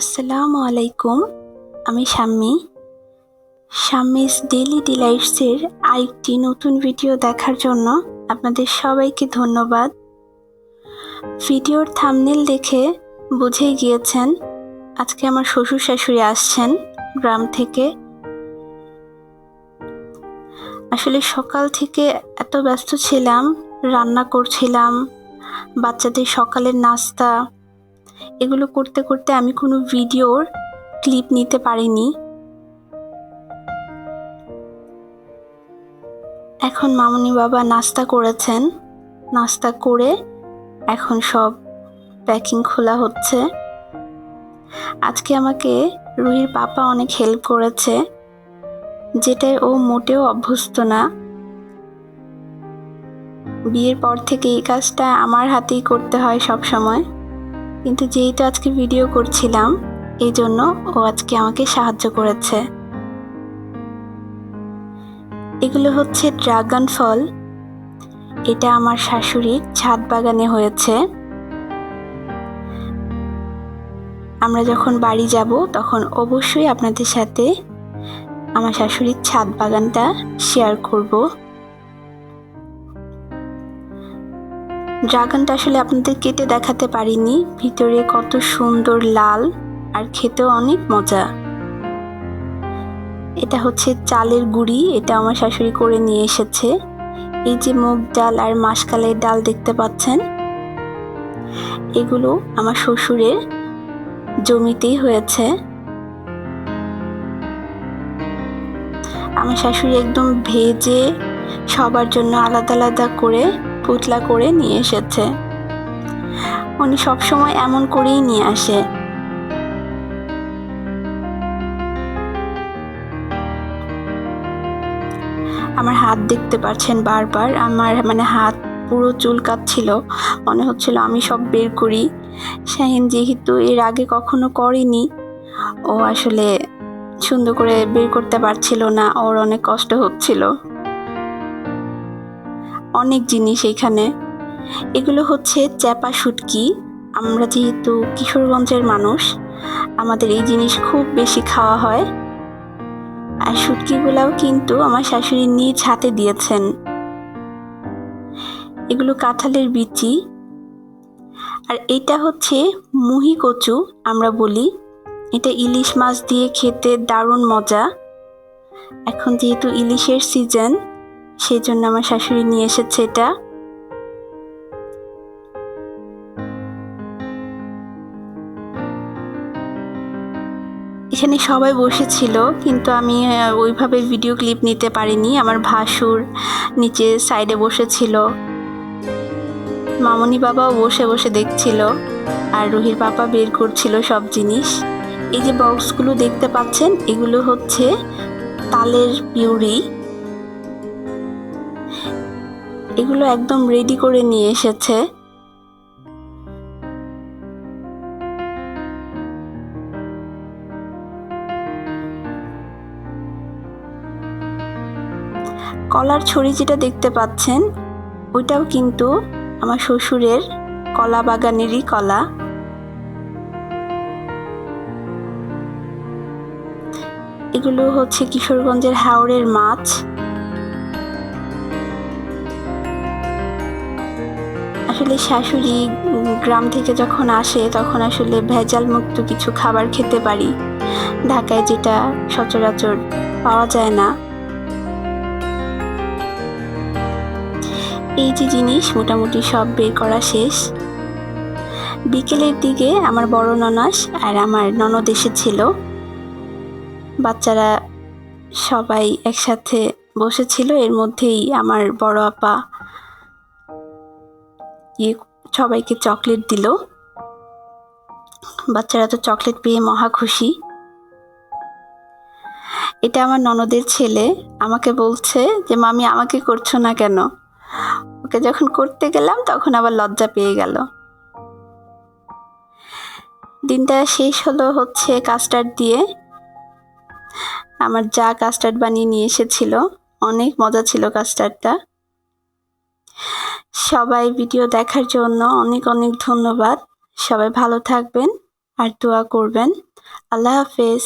আসসালামু আলাইকুম, আমি শাম্মী। শাম্মিস ডেলি ডিলাইটসের আরেকটি নতুন ভিডিও দেখার জন্য আপনাদের সবাইকে ধন্যবাদ। ভিডিওর থামনেল দেখে বুঝেই গিয়েছেন আজকে আমার শ্বশুর শাশুড়ি আসছেন গ্রাম থেকে। আসলে সকাল থেকে এত ব্যস্ত ছিলাম, রান্না করছিলাম, বাচ্চাদের সকালের নাস্তা এগুলো করতে করতে আমি কোনো ভিডিওর ক্লিপ নিতে পারিনি। এখন মামনি বাবা নাস্তা করেছেন। নাস্তা করে এখন সব প্যাকিং খোলা হচ্ছে। আজকে আমাকে রুহির পাপা অনেক হেল্প করেছে যেটায় ও মোটেও অভ্যস্ত না। বিয়ের পর থেকে এই কাজটা আমার হাতেই করতে হয় সব সময় কিন্তু যেহেতু আজকে ভিডিও করছিলাম, এই জন্য ও আজকে আমাকে সাহায্য করেছে। এগুলো হচ্ছে ড্রাগন ফল। এটা আমার শাশুড়ির ছাদ বাগানে হয়েছে। আমরা যখন বাড়ি যাব, তখন অবশ্যই আপনাদের সাথে আমার শাশুড়ির ছাদ বাগানটা শেয়ার করব। ড্রাগনটা আসলে আপনাদের কেটে দেখাতে পারিনি। ভিতরে কত সুন্দর লাল আর খেতেও অনেক মজা। এটা হচ্ছে চালের গুঁড়ি, এটা আমার শাশুড়ি করে নিয়ে এসেছে। এই যে মুগ ডাল আর মাসকালের ডাল দেখতে পাচ্ছেন, এগুলো আমার শ্বশুরের জমিতেই হয়েছে। আমার শাশুড়ি একদম ভেজে সবার জন্য আলাদা আলাদা করে পুতলা করে নিয়ে এসেছে। উনি সবসময় এমন করেই নিয়ে আসে। আমার হাত দেখতে পাচ্ছেন বারবার। আমার মানে হাত পুরো চুল কাচ্ছিল মনে হচ্ছিল আমি সব বের করি। শাহিন যেহেতু এর আগে কখনো করেনি, ও আসলে সুন্দর করে বের করতে পারছিল না। ওর অনেক কষ্ট হচ্ছিল। অনেক জিনিস এখানে। এগুলো হচ্ছে চ্যাপা শুটকি। আমরা যেহেতু কিশোরগঞ্জের মানুষ, আমাদের এই জিনিস খুব বেশি খাওয়া হয়। আর শুটকিগুলাও কিন্তু আমার শাশুড়ি নিজ হাতে দিয়েছেন। এগুলো কাঁঠালের বিচি। আর এটা হচ্ছে মুহি কচু, আমরা বলি। এটা ইলিশ মাছ দিয়ে খেতে দারুণ মজা। এখন যেহেতু ইলিশের সিজন সেই জন্য আমার শাশুড়ি নিয়ে এসেছে এটা। এখানে সবাই বসেছিল, কিন্তু আমি ওইভাবে ভিডিও ক্লিপ নিতে পারিনি। আমার ভাসুর নিচে সাইডে বসেছিল। মামনি বাবাও বসে বসে দেখছিল, আর রুহির পাপা বের করছিল সব জিনিস। এই যে বক্সগুলো দেখতে পাচ্ছেন, এগুলো হচ্ছে তালের পিউরি। এগুলো একদম রেডি করে নিয়ে এসেছে। কলার ছড়ি যেটা দেখতে পাচ্ছেন, ওইটাও কিন্তু আমার শ্বশুরের কলা বাগানেরই কলা। এগুলো হচ্ছে কিশোরগঞ্জের হাওড়ের মাছ। আসলে শাশুড়ি গ্রাম থেকে যখন আসে তখন আসলে ভেজাল মুক্ত কিছু খাবার খেতে পারি। ঢাকায় যেটা সচরাচর পাওয়া যায় না। এই যে জিনিস, মোটামুটি সব বের করা শেষ। বিকেলের দিকে আমার বড় ননাস আর আমার ননদ এসেছিল। বাচ্চারা সবাই একসাথে বসেছিল, এর মধ্যেই আমার বড় আপা ইয়ে সবাইকে চকলেট দিল। বাচ্চারা তো চকলেট পেয়ে মহা খুশি। এটা আমার ননদের ছেলে আমাকে বলছে যে, মামি, আমাকে করছ না কেন? ওকে যখন করতে গেলাম, তখন আবার লজ্জা পেয়ে গেল। দিনটা শেষ হলো হচ্ছে কাস্টার্ড দিয়ে। আমার যা কাস্টার্ড বানিয়ে নিয়ে এসেছিল, অনেক মজা ছিল কাস্টার্ডটা। সবাই ভিডিও দেখার জন্য অনেক অনেক ধন্যবাদ। সবাই ভালো থাকবেন আর দোয়া করবেন। আল্লাহ হাফেজ।